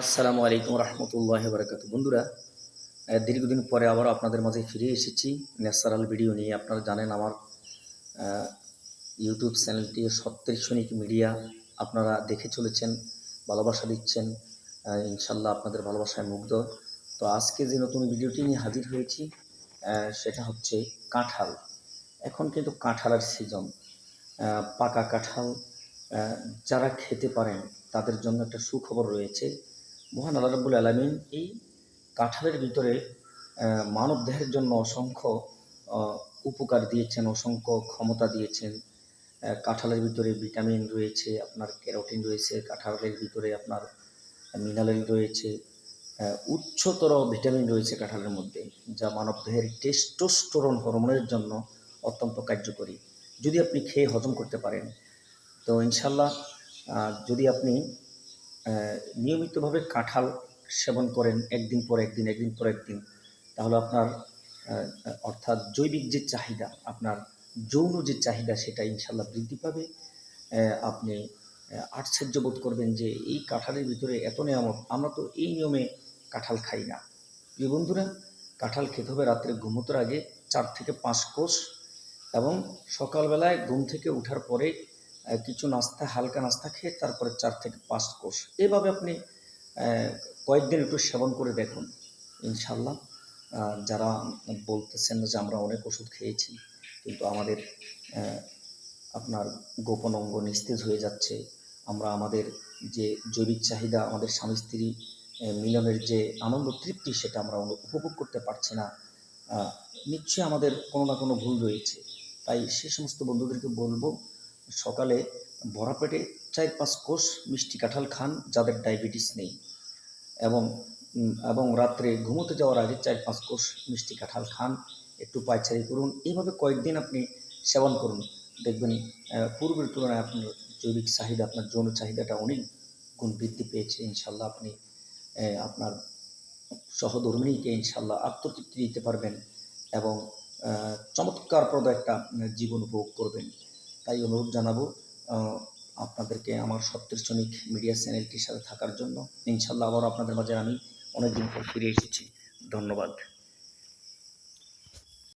আসসালামু আলাইকুম রহমতুল্লাহ বারকাত বন্ধুরা দীর্ঘদিন পরে আবার আপনাদের মাঝে ফিরে এসেছি ন্যাচারাল ভিডিও নিয়ে। আপনারা জানেন আমার ইউটিউব চ্যানেলটি সত্যের সৈনিক মিডিয়া। আপনারা দেখে চলেছেন, ভালোবাসা দিচ্ছেন ইনশাল্লাহ আপনাদের ভালোবাসায় মুগ্ধ। তো আজকে যে নতুন ভিডিওটি নিয়ে হাজির হয়েছি সেটা হচ্ছে কাঁঠাল। এখন কিন্তু কাঁঠালের সিজন পাকা কাঁঠাল যারা খেতে পারেন, তাদের জন্য একটা সুখবর রয়েছে। মহান আল্লাহ আলমিন এই কাঁঠালের ভিতরে মানব দেহের জন্য অসংখ্য উপকার দিয়েছেন, অসংখ্য ক্ষমতা দিয়েছেন। কাঁঠালের ভিতরে ভিটামিন রয়েছে, আপনার ক্যারোটিন রয়েছে, কাঁঠালের ভিতরে আপনার মিনারেল রয়েছে উচ্চতর ভিটামিন রয়েছে কাঁঠালের মধ্যে, যা মানব দেহের টেস্টোস্টোরন হরমোনের জন্য অত্যন্ত কার্যকরী। যদি আপনি খেয়ে হজম করতে পারেন, তো ইনশাল্লাহ যদি আপনি নিয়মিতভাবে কাঁঠাল সেবন করেন একদিন পর একদিন একদিন পর একদিন। তাহলে আপনার অর্থাৎ জৈবিক যে চাহিদা, আপনার যৌন যে চাহিদা, সেটা ইনশাল্লাহ বৃদ্ধি পাবে। আপনি আশ্চর্য বোধ করবেন যে এই কাঁঠালের ভিতরে এত নিয়ামত, আমরা তো এই নিয়মে কাঁঠাল খাই না। প্রিয় বন্ধুরা, কাঁঠাল খেতে হবে রাত্রে ঘুমোতের আগে চার থেকে পাঁচ কোষ এবং সকালবেলায় ঘুম থেকে ওঠার পরে কিছু নাস্তা, হালকা নাস্তা খেয়ে তারপরে চার থেকে পাঁচ কোষ। এভাবে আপনি কয়েকদিন একটু সেবন করে দেখুন ইনশাল্লাহ যারা বলতেছেন যে আমরা অনেক ওষুধ খেয়েছি, কিন্তু আমাদের আপনার গোপন অঙ্গ নিস্তেজ হয়ে যাচ্ছে। আমরা আমাদের যে জৈবিক চাহিদা, আমাদের স্বামী স্ত্রী মিলনের যে আনন্দ, তৃপ্তি, সেটা আমরা উপভোগ করতে পারছি না। নিশ্চয়ই আমাদের কোনো না কোনো ভুল রয়েছে। তাই সে সমস্ত বন্ধুদেরকে বলব সকালে ভরা পেটে চার পাঁচ কোষ মিষ্টি কাঁঠাল খান যাদের ডায়াবেটিস নেই এবং এবং রাত্রে ঘুমোতে যাওয়ার আগে চার পাঁচ কোষ মিষ্টি কাঁঠাল খান, একটু পায়চারি করুন। এইভাবে কয়েকদিন আপনি সেবন করুন। দেখবেন পূর্বের তুলনায় আপনার জৈবিক চাহিদা, আপনার যৌন চাহিদাটা অনেক গুণ বৃদ্ধি পেয়েছে। ইনশাল্লাহ আপনি আপনার সহধর্মিনীকে ইনশাল্লাহ আত্মতৃপ্তি দিতে পারবেন এবং চমৎকারপ্রদ একটা জীবন উপভোগ করবেন। তাই অনুরোধ জানাব আপনাদেরকে আমার সত্যের শ্রমিক মিডিয়া চ্যানেলটির সাথে থাকার জন্য। ইনশাল্লাহ আবার আপনাদের মাঝে আমি অনেকদিন পর ফিরে এসেছি। ধন্যবাদ।